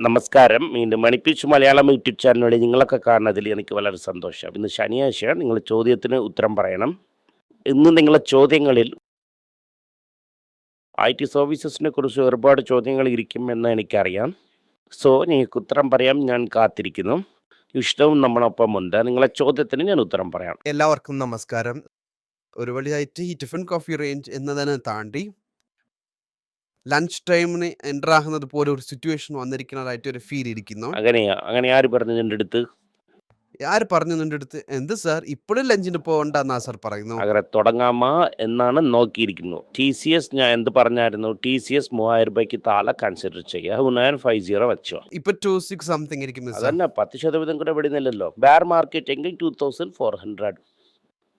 നമസ്കാരം. വീണ്ടും മണിപ്പിച്ച് മലയാളം യൂട്യൂബ് ചാനലിൽ നിങ്ങളൊക്കെ കാണുന്നതിൽ എനിക്ക് വളരെ സന്തോഷം. ഇന്ന് ശനിയാഴ്ച നിങ്ങൾ ചോദ്യത്തിന് ഉത്തരം പറയണം. ഇന്ന് നിങ്ങളെ ചോദ്യങ്ങളിൽ ഐ ടി സർവീസസിനെ കുറിച്ച് ഒരുപാട് ചോദ്യങ്ങൾ ഇരിക്കുമെന്ന് എനിക്കറിയാം. സോ നിങ്ങൾക്ക് ഉത്തരം പറയാം. ഞാൻ കാത്തിരിക്കുന്നു. ഇഷ്ടവും നമ്മളൊപ്പം ഉണ്ട് നിങ്ങളെ ചോദ്യത്തിന് ഞാൻ ഉത്തരം പറയാം. എല്ലാവർക്കും നമസ്കാരം. ഒരു വഴിയായിട്ട് ടിഫിൻ കോഫി റേഞ്ച് എന്നതിനെ താണ്ടി ലഞ്ച് ടൈമിന് എന്റർ ആകുന്നത് പോലെ ഒരു സിറ്റുവേഷൻ വന്നിരിക്കുന്നതായിട്ട് ഒരു ഫീൽ ഇരിക്കുന്നു. അങ്ങനെയാ? അങ്ങനെ ആര് പറഞ്ഞു എന്റെ അടുത്ത്? ആര് പറഞ്ഞു നിന്റെ അടുത്ത്? എന്ത് സാർ ഇപ്പോഴും ലഞ്ചിന് പോകണ്ടെന്നാ സാർ പറയുന്നു. അങ്ങനെ തുടങ്ങാമാ എന്നാണ് നോക്കിയിരിക്കുന്നു. ടി സി എസ് ഞാൻ എന്ത് പറഞ്ഞായിരുന്നു? ടി സി എസ് മൂവായിരം രൂപയ്ക്ക് താഴെ കൺസിഡർ ചെയ്യുക നയൻ ഫൈവ് സീറോ വെച്ചോ. ഇപ്പൊ ടു സിക്സ് സംതിങ് ഇരിക്കുന്നു സാർ അതന്നെ പത്ത് ശതമാനം കൂടെ വിടുന്നില്ലല്ലോ ബെയർ മാർക്കറ്റ് എങ്കിൽ ടു തൗസൻഡ് ഫോർ ഹൺഡ്രഡ്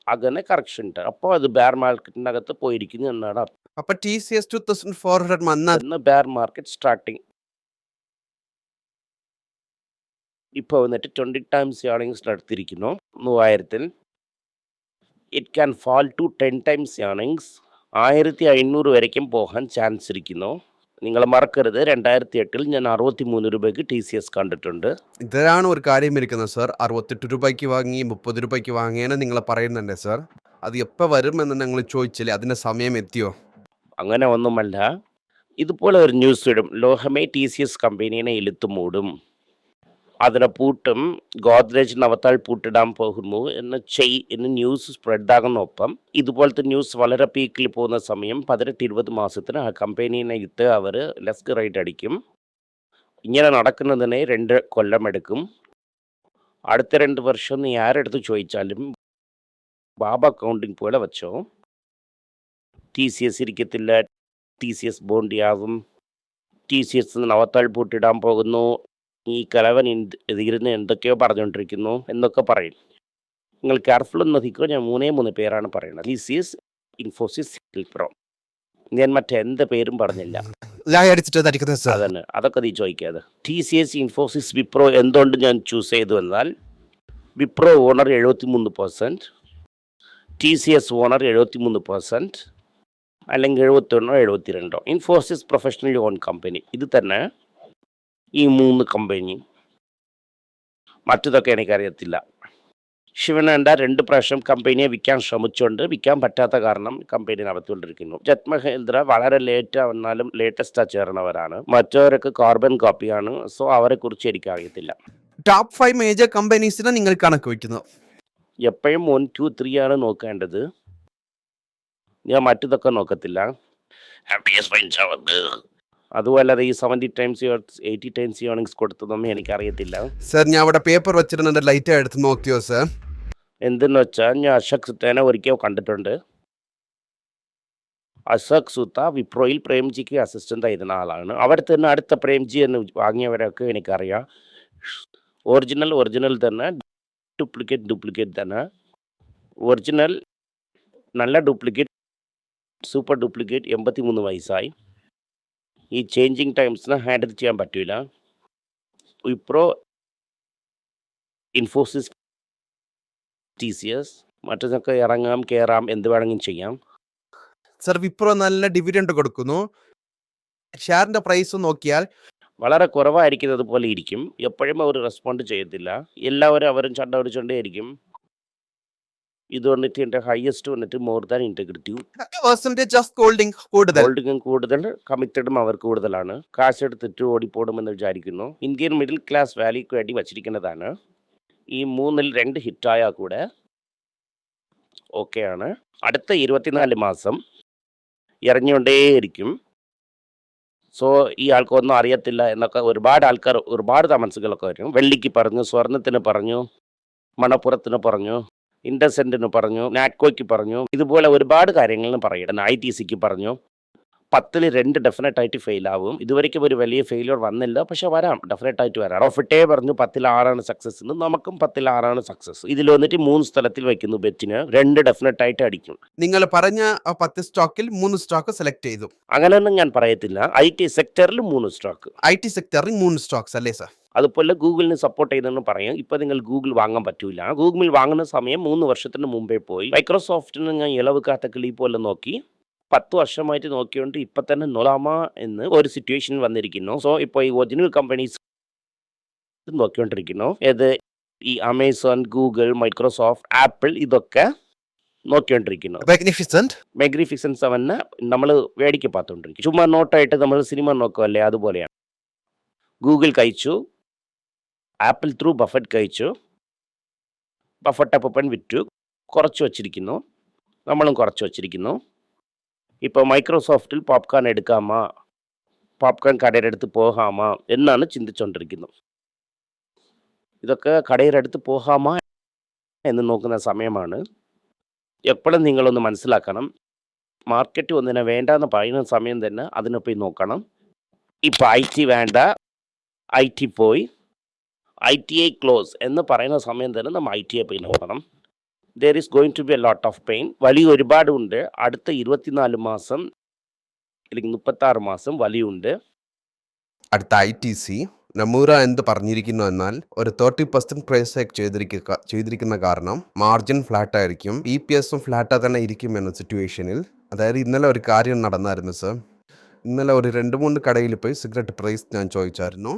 അങ്ങനെ കറക്ഷൻ ഉണ്ട് അപ്പോൾ അത് ബെയർ മാർക്കറ്റിനകത്ത് പോയിരിക്കുന്നു എന്നാണ്. അപ്പൊ T C S two thousand four hundred വന്ന ബെയർ മാർക്കറ്റ് സ്റ്റാർട്ടിങ് ഇപ്പോൾ വന്നിട്ട് ട്വന്റി ടൈംസ് ആണെങ്കിൽ നടത്തിയിരിക്കുന്നു. മൂവായിരത്തിൽ. It can fall to ten times ആണെങ്കിൽ ആയിരത്തി അഞ്ഞൂറ് വരയ്ക്കും പോകാൻ ചാൻസ് ഇരിക്കുന്നു. നിങ്ങൾ മറക്കരുത്. രണ്ടായിരത്തി എട്ടിൽ ഞാൻ അറുപത്തി മൂന്ന് രൂപയ്ക്ക് ടി സി എസ് കണ്ടിട്ടുണ്ട്. ഇതിലാണ് ഒരു കാര്യം ഇരിക്കുന്നത് സർ അറുപത്തെട്ട് രൂപയ്ക്ക് വാങ്ങി മുപ്പത് രൂപയ്ക്ക് വാങ്ങിയെന്ന് നിങ്ങൾ പറയുന്നുണ്ട് സർ അത് എപ്പോൾ വരുമെന്ന് ഞങ്ങൾ ചോദിച്ചില്ലേ? അതിന്റെ സമയം എത്തിയോ? അങ്ങനെ ഒന്നുമല്ല. ഇതുപോലെ ഒരു ന്യൂസ് ഇടും. ലോഹമേ ടി സി എസ് കമ്പനീനെ ഇളുത്തു മൂടും. അതിനെ പൂട്ടും. ഗോദ്രേജ് നവത്താൾ പൂട്ടിടാൻ പോകുന്നു എന്ന് ചെയ് എന്ന് ന്യൂസ് സ്പ്രെഡാകുന്നൊപ്പം ഇതുപോലത്തെ ന്യൂസ് വളരെ പീക്കിൽ പോകുന്ന സമയം പതിനെട്ട് ഇരുപത് മാസത്തിന് ആ കമ്പനീനെ ഇട്ട് അവർ ലെസ്ക് റൈറ്റ് അടിക്കും. ഇങ്ങനെ നടക്കുന്നതിനെ രണ്ട് കൊല്ലം എടുക്കും. അടുത്ത രണ്ട് വർഷം നീ ആരെടുത്ത് ചോദിച്ചാലും ബാബ അക്കൗണ്ടിങ് പോലെ വെച്ചോ. ടി സി എസ് ഇരിക്കത്തില്ല. ടി സി എസ് ബോണ്ടിയാകും ടി സി എസ് നവത്താൾ പൂട്ടിടാൻ പോകുന്നു. ഈ കലവൻ എതിരുന്ന് എന്തൊക്കെയോ പറഞ്ഞുകൊണ്ടിരിക്കുന്നു എന്നൊക്കെ പറയും. നിങ്ങൾ കെയർഫുൾ നോക്കിക്കോ. ഞാൻ മൂന്നേ മൂന്ന് പേരാണ് പറയുന്നത്. T C S Infosys Wipro ഞാൻ മറ്റെന്ത് പേരും പറഞ്ഞില്ല. അതന്നെ. അതൊക്കെ നീ ചോദിക്കാതെ T C S Infosys Wipro എന്തുകൊണ്ട് ഞാൻ ചൂസ് ചെയ്തു എന്നാൽ വിപ്രോ ഓണർ എഴുപത്തി മൂന്ന് percent T C S owner എഴുപത്തി മൂന്ന് പെർസെന്റ് അല്ലെങ്കിൽ എഴുപത്തൊന്നോ എഴുപത്തിരണ്ടോ. ഇൻഫോസിസ് പ്രൊഫഷണൽ ഓൺ കമ്പനി ഇത് തന്നെ ഈ മൂന്ന് കമ്പനി മറ്റതൊക്കെ എനിക്കറിയത്തില്ല. ശിവനണ്ട രണ്ട് പ്രാവശ്യം കമ്പനിയെ വിൽക്കാൻ ശ്രമിച്ചുകൊണ്ട് വിൽക്കാൻ പറ്റാത്ത കാരണം കമ്പനി നടത്തിക്കൊണ്ടിരിക്കുന്നു ജത്മഹേന്ദ്ര വളരെ ലേറ്റ് വന്നാലും ലേറ്റസ്റ്റാ ചേർന്നവരാണ്. മറ്റവരൊക്കെ കാർബൺ കോപ്പിയാണ് സോ അവരെ കുറിച്ച് എനിക്ക് അറിയത്തില്ല ടോപ്പ് ഫൈവ് മേജർ കമ്പനീസിനെ നിങ്ങൾ കണക്ക് വയ്ക്കുന്നു. എപ്പോഴും വൺ ടു ത്രീ ആണ് നോക്കേണ്ടത്. ഞാൻ മറ്റതൊക്കെ നോക്കത്തില്ല. അതുമല്ലാതെ ഈ seventy times eighty times earnings കൊടുത്തതൊന്നും എനിക്കറിയത്തില്ല. സാർ ഞാൻ അവിടെ പേപ്പർ വെച്ചിരുന്നുണ്ട് ലൈറ്റ് എടുത്ത് നോക്കിയോ സാർ എന്തെന്ന് വെച്ചാൽ ഞാൻ അശോക് സുത്തേനെ ഒരിക്കൽ കണ്ടിട്ടുണ്ട്. അശോക് സുത്ത വിപ്രോയിൽ പ്രേംജിക്ക് അസിസ്റ്റന്റ് ആയിരുന്ന ആളാണ്. അവിടെ തന്നെ അടുത്ത പ്രേംജി എന്ന് വാങ്ങിയവരൊക്കെ എനിക്കറിയാം. ഒറിജിനൽ ഒറിജിനൽ തന്നെ. ഡ്യൂപ്ലിക്കേറ്റ് ഡ്യൂപ്ലിക്കേറ്റ് തന്നെ. ഒറിജിനൽ നല്ല ഡ്യൂപ്ലിക്കേറ്റ് സൂപ്പർ ഡ്യൂപ്ലിക്കേറ്റ് എൺപത്തി മൂന്ന് വയസ്സായി. ഈ ചേഞ്ചിങ് ടൈംസിന് ഹാൻഡിൽ ചെയ്യാൻ പറ്റില്ല Wipro Infosys T C S മറ്റൊക്കെ ഇറങ്ങാം കയറാം എന്ത് വേണമെങ്കിലും ചെയ്യാം. സർ വിപ്രോ നല്ല ഡിവിഡൻഡ് കൊടുക്കുന്നു. ഷെയറിന്റെ പ്രൈസ് നോക്കിയാൽ വളരെ കുറവായിരിക്കുന്നത് പോലെ ഇരിക്കും. എപ്പോഴും അവർ റെസ്പോണ്ട് ചെയ്യത്തില്ല. എല്ലാവരും അവരും ചണ്ട പിടിച്ചുകൊണ്ടേയിരിക്കും ഇത് വന്നിട്ട് എന്റെ ഹയസ്റ്റ് വന്നിട്ട് more than integrity percentage of holding കൂടുതൽ. ഹോൾഡിംഗും കൂടുതൽ കമ്മിറ്റഡും അവർ കൂടുതലാണ്. കാശ് എടുത്തിട്ട് ഓടിപ്പോടുമെന്ന് വിചാരിക്കുന്നു. ഇന്ത്യൻ മിഡിൽ ക്ലാസ് വാല്യൂക്ക് വേണ്ടി വച്ചിരിക്കുന്നതാണ്. ഈ മൂന്നിൽ രണ്ട് ഹിറ്റായാൽ കൂടെ. ഓക്കെയാണ് അടുത്ത ഇരുപത്തിനാല് മാസം ഇറങ്ങിക്കൊണ്ടേയിരിക്കും. സോ ഈ ആൾക്കൊന്നും അറിയത്തില്ല എന്നൊക്കെ ഒരുപാട് ആൾക്കാർ ഒരുപാട് തമൻസുകളൊക്കെ വരും. വെള്ളിക്ക് പറഞ്ഞു സ്വർണത്തിന് പറഞ്ഞു മണപ്പുറത്തിന് പറഞ്ഞു. ഇൻഡസെന്റിന് പറഞ്ഞു നാറ്റ്കോയ്ക്ക് പറഞ്ഞു ഇതുപോലെ ഒരുപാട് കാര്യങ്ങളും പറയണം ഐ ടി സിക്ക് പറഞ്ഞു. പത്തിൽ രണ്ട് ഡെഫിനറ്റ് ആയിട്ട് ഫെയിൽ ആവും. ഇതുവരേക്കും ഒരു വലിയ ഫെയിലിയർ വന്നില്ല. പക്ഷെ വരാം. ഡെഫിനറ്റ് ആയിട്ട് വരാം. റോഫിട്ടേ പറഞ്ഞു പത്തിൽ ആറാണ് സക്സസ് എന്ന്. നമുക്കും പത്തിൽ ആറാണ് സക്സസ് ഇതിൽ വന്നിട്ട് മൂന്ന് സ്ഥലത്തിൽ വയ്ക്കുന്നു ബെറ്റിന്. രണ്ട് ഡെഫിനറ്റ് ആയിട്ട് അടിക്കും. നിങ്ങൾ പറഞ്ഞ ആ പത്ത് സ്റ്റോക്കിൽ മൂന്ന് സ്റ്റോക്ക് സെലക്ട് ചെയ്തു. അങ്ങനെയൊന്നും ഞാൻ പറയത്തില്ല. ഐ ടി സെക്ടറിൽ മൂന്ന് സ്റ്റോക്ക് ഐ ടി സെക്ടറിൽ മൂന്ന് സ്റ്റോക്സ് അല്ലേ സാർ അതുപോലെ ഗൂഗിളിന് സപ്പോർട്ട് ചെയ്തെന്ന് പറയും. ഇപ്പോൾ നിങ്ങൾ ഗൂഗിൾ വാങ്ങാൻ പറ്റൂല. ഗൂഗിൾ വാങ്ങുന്ന സമയം മൂന്ന് വർഷത്തിന് മുമ്പേ പോയി. മൈക്രോസോഫ്റ്റിന് ഞാൻ ഇളവ് കാത്ത കിളി പോലെ നോക്കി. പത്ത് വർഷമായിട്ട് നോക്കിയോണ്ട് ഇപ്പം തന്നെ നൊലാമ എന്ന് ഒരു സിറ്റുവേഷൻ വന്നിരിക്കുന്നു. സോ ഇപ്പോൾ ഈ ഒറിജിനൽ കമ്പനീസ് നോക്കിക്കൊണ്ടിരിക്കുന്നു. ഏത് ഈ അമേസോൺ ഗൂഗിൾ മൈക്രോസോഫ്റ്റ് ആപ്പിൾ ഇതൊക്കെ നോക്കിക്കൊണ്ടിരിക്കുന്നു. മെഗ്നിഫിസൻ സെവന് നമ്മൾ വേടിക്ക് പാത്തോണ്ടിരിക്കും ചുമ്മാ നോട്ടായിട്ട് നമ്മൾ സിനിമ നോക്കുമല്ലേ അതുപോലെയാണ്. ഗൂഗിൾ കഴിച്ചു. ആപ്പിൾ ത്രൂ ബഫറ്റ് കഴിച്ചു. ബഫറ്റ് അപ്പൻ വിറ്റു. കുറച്ച് വച്ചിരിക്കുന്നു. നമ്മളും കുറച്ച് വച്ചിരിക്കുന്നു. ഇപ്പോൾ മൈക്രോസോഫ്റ്റിൽ പോപ്കോൺ എടുക്കാമോ? പോപ്കോൺ കടയുടെ അടുത്ത് പോകാമോ? എന്നാണ് ചിന്തിച്ചുകൊണ്ടിരിക്കുന്നത് ഇതൊക്കെ കടയുടെ അടുത്ത് പോകാമോ എന്ന് നോക്കുന്ന സമയമാണ്. എപ്പോഴും നിങ്ങളൊന്ന് മനസ്സിലാക്കണം. മാർക്കറ്റ് ഒന്നിനെ വേണ്ടാന്ന് പറയുന്ന സമയം തന്നെ അതിനെ പോയി നോക്കണം. ഇപ്പം ഐ ടി വേണ്ട. ഐ ടി പോയി. ഐ ടി ഐ ക്ലോസ് എന്ന് പറയുന്ന സമയം തന്നെ നമ്മൾ ഐ ടി ഐ പോയി നോക്കണം. There is going to be a lot of pain വലി ഒരുപാടുണ്ട്. അടുത്ത ഇരുപത്തിനാല് മാസം അല്ലെങ്കിൽ മുപ്പത്താറ് മാസം വലിയുണ്ട്. അടുത്ത ഐ ടി സി നമൂറ എന്ത് പറഞ്ഞിരിക്കുന്നു എന്നാൽ ഒരു തേർട്ടി പെർസെന്റ് പ്രൈസ് ഹൈക്ക് ചെയ്തിരിക്കുക ചെയ്തിരിക്കുന്ന കാരണം മാർജിൻ ഫ്ലാറ്റ് ആയിരിക്കും. ഇ പി എസും ഫ്ലാറ്റാ തന്നെ ഇരിക്കും എന്ന സിറ്റുവേഷനിൽ അതായത് ഇന്നലെ ഒരു കാര്യം നടന്നായിരുന്നു സർ ഇന്നലെ ഒരു രണ്ട് മൂന്ന് കടയിൽ പോയി സിഗരറ്റ് പ്രൈസ് ഞാൻ ചോദിച്ചായിരുന്നു.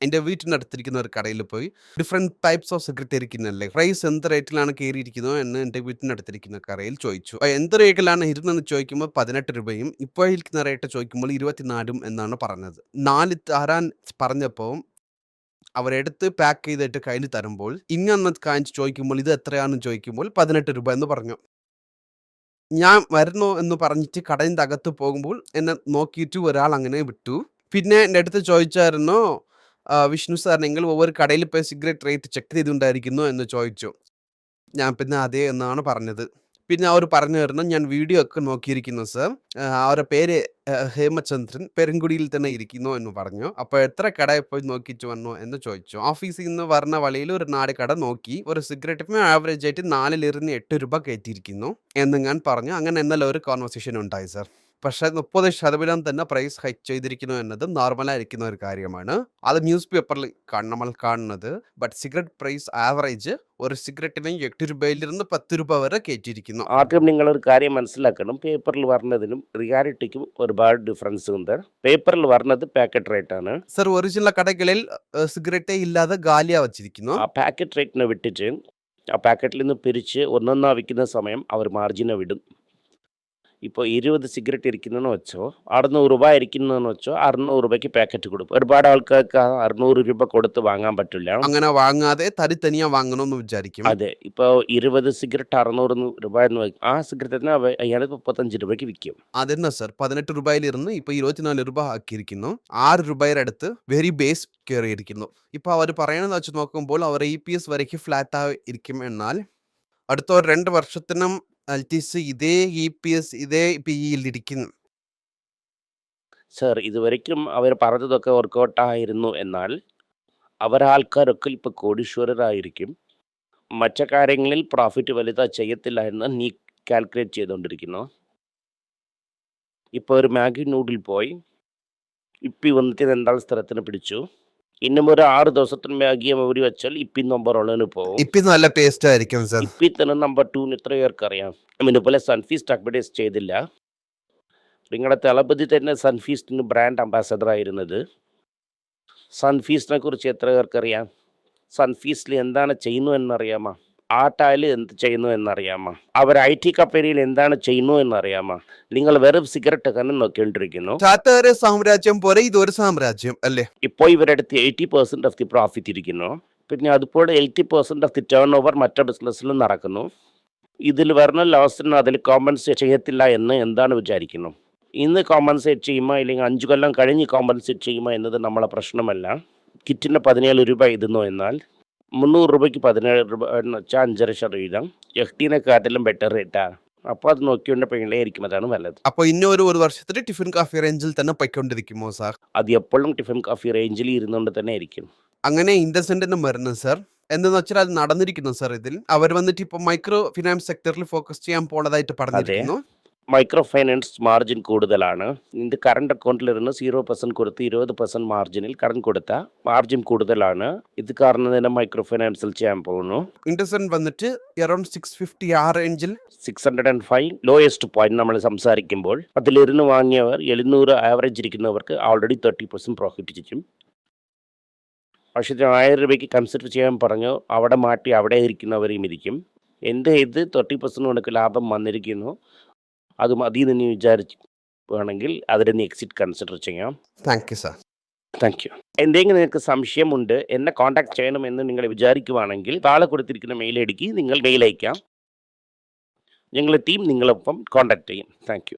എന്റെ വീട്ടിന്റെ അടുത്തിരിക്കുന്ന ഒരു കടയിൽ പോയി ഡിഫറെന്റ് ടൈപ്സ് ഓഫ് സിഗരറ്റ് ഇരിക്കുന്നല്ലേ പ്രൈസ് എന്ത് റേറ്റിലാണ് കയറിയിരിക്കുന്നത് എന്ന് എന്റെ വീട്ടിന്റെ അടുത്തിരിക്കുന്ന കടയിൽ ചോദിച്ചു. എന്ത് റേറ്റിലാണ് ഇരുന്നെന്ന് ചോദിക്കുമ്പോൾ പതിനെട്ട് രൂപയും ഇപ്പോൾ ഇരിക്കുന്ന റേറ്റ് ചോദിക്കുമ്പോൾ ഇരുപത്തിനാലും എന്നാണ് പറഞ്ഞത്. നാല് തരാൻ പറഞ്ഞപ്പോൾ അവരെടുത്ത് പാക്ക് ചെയ്തിട്ട് കയ്യിൽ തരുമ്പോൾ ഇങ്ങനെ കാണിച്ച് ചോദിക്കുമ്പോൾ ഇത് എത്രയാണെന്ന് ചോദിക്കുമ്പോൾ പതിനെട്ട് രൂപ എന്ന് പറഞ്ഞു. ഞാൻ വരുന്നു എന്ന് പറഞ്ഞിട്ട് കടയിന്റെ അകത്ത് പോകുമ്പോൾ എന്നെ നോക്കിയിട്ട് ഒരാൾ അങ്ങനെ വിട്ടു. പിന്നെ എന്റെ അടുത്ത് ചോദിച്ചായിരുന്നു "ആ, വിഷ്ണു സാർ നിങ്ങൾ ഒവ്വൊരു കടയിൽ പോയി സിഗരറ്റ് റേറ്റ് ചെക്ക് ചെയ്തുകൊണ്ടായിരിക്കുന്നു? എന്ന് ചോദിച്ചു. ഞാൻ പിന്നെ അതേ എന്നാണ് പറഞ്ഞത്. പിന്നെ അവർ പറഞ്ഞു തരണം ഞാൻ വീഡിയോ ഒക്കെ നോക്കിയിരിക്കുന്നു സർ. അവരുടെ പേര് ഹേമചന്ദ്രൻ പെരുങ്കുടിയിൽ തന്നെ ഇരിക്കുന്നു എന്ന് പറഞ്ഞു. അപ്പോൾ എത്ര കട പോയി നോക്കിച്ചു വന്നു എന്ന് ചോദിച്ചു. ഓഫീസിൽ നിന്ന് വരുന്ന വഴിയിൽ ഒരു നാല് കട നോക്കി. ഒരു സിഗരറ്റിന് ആവറേജ് ആയിട്ട് നാലിലിരുന്ന് എട്ട് രൂപ കയറ്റിയിരിക്കുന്നു എന്ന് ഞാൻ പറഞ്ഞു. അങ്ങനെ എന്നാലും ഒരു കോൺവെർസേഷൻ ഉണ്ടായി സർ. പക്ഷേ മുപ്പത് ശതമാനം തന്നെ പ്രൈസ് ഹൈക്ക് ചെയ്തിരിക്കുന്നു എന്നത് നോർമലായിരിക്കുന്ന ഒരു കാര്യമാണ്. അത് ന്യൂസ് പേപ്പറിൽ നമ്മൾ കാണുന്നത്. ബട്ട് സിഗരറ്റ് പ്രൈസ് ആവറേജ് ഒരു സിഗരറ്റിന് എട്ട് നിന്ന് പത്ത് രൂപ വരെ കയറ്റിയിരിക്കുന്നു. ആദ്യം നിങ്ങൾ ഒരു കാര്യം മനസ്സിലാക്കണം. പേപ്പറിൽ വരുന്നതിനും റിയാലിറ്റിക്കും ഒരുപാട് ഡിഫറൻസ് ഉണ്ട്. പേപ്പറിൽ വരുന്നത് പാക്കറ്റ് റേറ്റ് ആണ്. സർ ഒറിജിനൽ കടകളിൽ സിഗരറ്റേ ഇല്ലാതെ ഗാലിയ വച്ചിരിക്കുന്നു. ആ പാക്കറ്റ് റേറ്റിനെ വിട്ടിട്ട് ആ പാക്കറ്റിൽ നിന്ന് പിരിച്ച് ഒന്നൊന്നാ വിൽക്കുന്ന സമയം അവർ മാർജിനെ വിടും. ഇപ്പോൾ ഇരുപത് സിഗരറ്റ് ഇരിക്കുന്നതെന്ന് വെച്ചോ അറുന്നൂറ് രൂപ ഇരിക്കുന്നതെന്ന് വെച്ചോ അറുന്നൂറ് രൂപയ്ക്ക് പാക്കറ്റ് കൊടുക്കും. ഒരുപാട് ആൾക്കാർക്ക് അറുന്നൂറ് രൂപ കൊടുത്ത് വാങ്ങാൻ പറ്റില്ല. അങ്ങനെ വാങ്ങാതെ തരി തനിയാ വാങ്ങണമെന്ന് വിചാരിക്കും. അതെ ഇപ്പോൾ ഇരുപത് സിഗരറ്റ് അറുന്നൂറ് രൂപ എന്ന് വെക്കും ആ സിഗരറ്റ് തന്നെ അവ- അയാൾ മുപ്പത്തഞ്ച് രൂപയ്ക്ക് വിൽക്കും. അതെന്നാ സർ പതിനെട്ട് രൂപയിലിരുന്ന് ഇപ്പോൾ ഇരുപത്തിനാല് രൂപ ആക്കിയിരിക്കുന്നു. ആറ് രൂപയുടെ അടുത്ത് വെരി ബേസ് കയറിയിരിക്കുന്നു. ഇപ്പോൾ അവർ പറയണമെന്ന് വെച്ച് നോക്കുമ്പോൾ അവർ ഇ പി എസ് വരയ്ക്ക് ഫ്ലാറ്റ് ആയിരിക്കും എന്നാൽ അടുത്ത ഒരു രണ്ട് വർഷത്തിനും എൽ ടി സി ഇതേ ഇ പി എസ് ഇതേ പി ഇയിൽ ഇരിക്കുന്നു സർ ഇതുവരയ്ക്കും അവർ പറഞ്ഞതൊക്കെ വർക്കൗട്ടായിരുന്നു എന്നാൽ അവരാൾക്കാരൊക്കെ ഇപ്പോൾ കോടീശ്വരരായിരിക്കും. മറ്റു കാര്യങ്ങളിൽ പ്രോഫിറ്റ് വലുതാ ചെയ്യത്തില്ല എന്ന് നീ കാൽക്കുലേറ്റ് ചെയ്തുകൊണ്ടിരിക്കുന്നു ഇപ്പോൾ ഒരു മാഗി നൂഡിൽ പോയി. ഇപ്പി വന്നിട്ട് രണ്ടാം സ്ഥലത്തിന് പിടിച്ചു? ഇന്നും ഒരു ആറ് ദിവസത്തിന് മാഗിയെ മൗരി വെച്ചാൽ ഇപ്പി നമ്പർ ഉള്ളതിന് പോകും. ഇപ്പി നല്ല പേസ്റ്റ് ആയിരിക്കും സർ ഇപ്പി തന്നെ നമ്പർ ടൂന്ന് എത്ര പേർക്ക് അറിയാം പോലെ സൺഫീസ്റ്റ് അഡ്വർടൈസ് ചെയ്തില്ല. നിങ്ങളുടെ തലപതി തന്നെ സൺഫീസ്റ്റിന് ബ്രാൻഡ് അംബാസഡർ ആയിരുന്നത്. സൺഫീസ്റ്റിനെ കുറിച്ച് എത്ര പേർക്കറിയാം സൺഫീസ്റ്റിൽ എന്താണ് ചെയ്യുന്നു എന്നറിയാമോ ആട്ടായിൽ എന്ത് ചെയ്യുന്നു എന്നറിയാമോ? അവർ ഐ ടി കമ്പനിയിൽ എന്താണ് ചെയ്യുന്നു എന്നറിയാമോ? നിങ്ങൾ വെറും സിഗരറ്റ് തന്നെ നോക്കിക്കൊണ്ടിരിക്കുന്നു. സാമ്രാജ്യം പോലെ ഇതൊരു സാമ്രാജ്യം അല്ലേ? ഇപ്പോൾ ഇവരുടെ അടുത്ത് eighty percent of the profit ഇരിക്കുന്നു. പിന്നെ അതുപോലെ eighty percent of the turnover മറ്റു ബിസിനസ്സിലും നടക്കുന്നു. ഇതിൽ വരുന്ന ലോസിന് അതിൽ കോമ്പൻസേറ്റ് ചെയ്യത്തില്ല എന്ന് എന്താണ് വിചാരിക്കുന്നു? ഇന്ന് കോമ്പൻസേറ്റ് ചെയ്യുമോ? അല്ലെങ്കിൽ അഞ്ചു കൊല്ലം കഴിഞ്ഞ് കോമ്പൻസേറ്റ് ചെയ്യുമോ? എന്നത് നമ്മളെ പ്രശ്നമല്ല. കിറ്റിന് പതിനേഴ് രൂപ ഇടുന്നു എന്നാൽ മുന്നൂറ് രൂപയ്ക്ക് പതിനേഴ് രൂപ എന്ന് വെച്ചാൽ അഞ്ചര ശതവീതം കാട്ടിലും ബെറ്റർ റേറ്റാണ് അപ്പോൾ അത് നോക്കിക്കൊണ്ട് പിള്ളേരിക്കും അതാണ് നല്ലത്. അപ്പൊ ഇന്നൊരു ഒരു വർഷത്തിൽ ടിഫിൻ കാഫി റേഞ്ചിൽ തന്നെ പൊയ്ക്കൊണ്ടിരിക്കുമോ സാർ അത് എപ്പോഴും ടിഫിൻ കാഫി റേഞ്ചിൽ ഇരുന്നുകൊണ്ട് തന്നെ ആയിരിക്കും. അങ്ങനെ ഇൻഡസെന്റിനും വരുന്നത് സർ എന്തെന്ന് വെച്ചാൽ അത് നടന്നിരിക്കുന്നു സർ ഇതിൽ. അവർ വന്നിട്ട് ഇപ്പൊ മൈക്രോ ഫിനാൻസ് സെക്ടറിൽ ഫോക്കസ് ചെയ്യാൻ പോണതായിട്ട് പറഞ്ഞിരിക്കുന്നു. മൈക്രോ ഫൈനാൻസ് മാർജിൻ കൂടുതലാണ്. ഇത് കറണ്ട് അക്കൗണ്ടിലിരുന്ന് സീറോ പെർസെന്റ് കൊടുത്ത് ഇരുപത് പെർസെന്റ് മാർജിനിൽ കറണ്ട് കൊടുത്ത മാർജിൻ കൂടുതലാണ്. ഇത് കാരണം തന്നെ മൈക്രോ ഫൈനാൻസിൽ ചെയ്യാൻ പോകുന്നു. ഇൻഡസെന്റ് വന്നിട്ട് അറൌണ്ട് സിക്സ് ഫിഫ്റ്റി ആ റേഞ്ചിൽ six hundred and five lowest point നമ്മൾ സംസാരിക്കുമ്പോൾ അതിലിരുന്ന് വാങ്ങിയവർ എഴുന്നൂറ് ആവറേജ് ഇരിക്കുന്നവർക്ക് ഓൾറെഡി തേർട്ടി പെർസെന്റ് പ്രോഫിറ്റ് ചെയ്യും പക്ഷേ ആയിരം രൂപയ്ക്ക് കൺസിഡർ ചെയ്യാൻ പറഞ്ഞു അവിടെ മാറ്റി അവിടെ ഇരിക്കുന്നവരെയും ഇരിക്കും. എന്ത് ഇത് തേർട്ടി പെർസെന്റ് ഉണക്ക് ലാഭം വന്നിരിക്കുന്നു? അത് മതി എന്ന് വിചാരിക്കുകയാണെങ്കിൽ നീ എക്സിറ്റ് കൺസിഡർ ചെയ്യാം. Thank you sir thank you എന്തെങ്കിലും നിങ്ങൾക്ക് സംശയമുണ്ട് എന്നെ കോൺടാക്ട് ചെയ്യണമെന്ന് നിങ്ങൾ വിചാരിക്കുവാണെങ്കിൽ താഴെ കൊടുത്തിരിക്കുന്ന മെയിൽ ഐ നിങ്ങൾ മെയിൽ അയക്കാം. ഞങ്ങളുടെ ടീം നിങ്ങളൊപ്പം കോൺടാക്ട് ചെയ്യും. Thank you